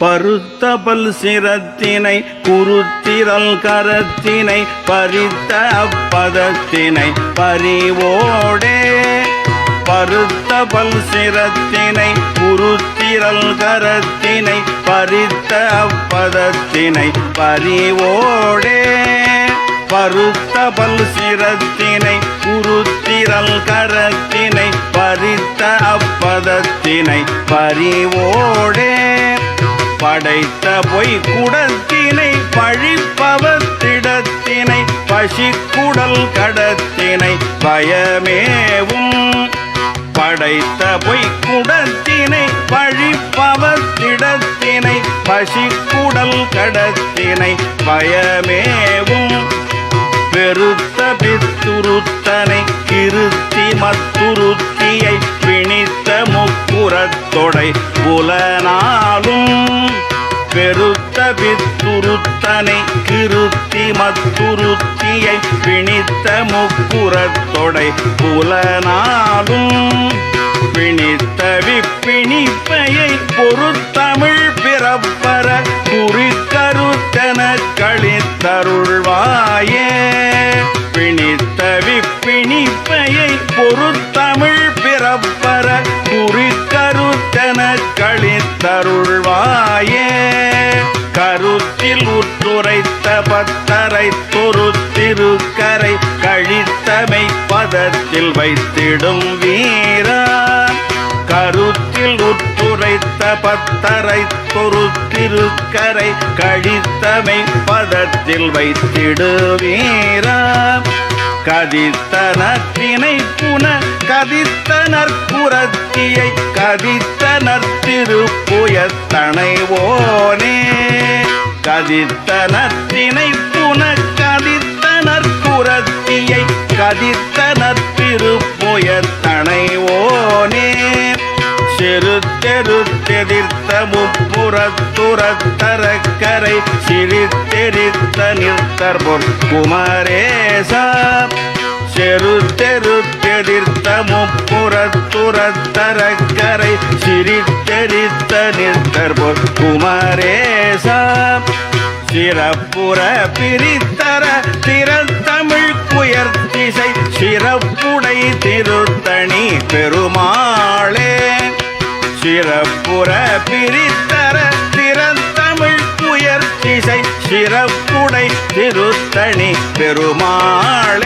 பருத்த பல் சிரத்தினை குருத்திரல் கரத்தினை பறித்த அப்பதத்தினை பறிவோடே பருத்த பல் சிரத்தினை குருத்திரல் கரத்தினை பறித்த அப்பதத்தினை பறிவோடே பருத்த பல் சிரத்தினை குருத்திரல் கரத்தினை பறித்த அப்பதத்தினை பறிவோடே படைத்த பொய் குடத்தினை பழிப்பவத்திடத்தினை பசிக்குடல் கடத்தினை பயமேவும். படைத்த பொய் குடத்தினை பழிப்பவத்திடத்தினை பசிக்குடல் கடத்தினை பயமேவும். பெருத்த பித்துருத்தனை கிருத்தி மத்துருத்தியை பிணித்த முப்புறத்தொடை பெருத்த கிருத்தி மத்துருத்தியை பிணித்த முக்குறத்தொடை புலனாலும் பிணித்த விப்பிணிப்பையை பொறுத்தமிழ் பிறப்பர குறிக்கருத்தன கழித்தருள்வாயே பிணித்த விப்பிணிப்பையை பொறுத்தமிழ் பிறப்பர குறிக்கருத்தன கழித்தருள்வாயே துரைத்த பத்தரை பொறுத்திருக்கரை கழித்தமை பதத்தில் வைத்திடும் வீரா கருத்தில் உட்புரைத்த பத்தரை பொறுத்திருக்கரை கழித்தமை பதத்தில் வைத்திடுவீரா கதித்தனத்தினை புன கதித்த புறத்தியை கதித்த திருப்புயத்தனைவோனே கதித்தனத்தினை புன கதித்தனர் புறத்தியை கதித்தனர் திருப்புயத்தனைவோனே செருத்தெருத்தெதிர்த்த முப்புறத்துறத்தரக்கரை சிரித்தெரித்த நிறுத்தற்பொற் குமரேசா செருத்தெருத்தெதிர்த்த முப்புறத்துறத்தரக்கரை சிரித்தெரித்த நிறுத்தற்பொற் குமரேசா சிறப்புற பிரித்தர திறத்தமிழ் குயர்த்திசை சிறப்புடை திருத்தணி பெருமாளே. சிறப்புற பிரித்தர திறத்தமிழ் குயர்த்திசை சிறப்புடை திருத்தணி பெருமாளே.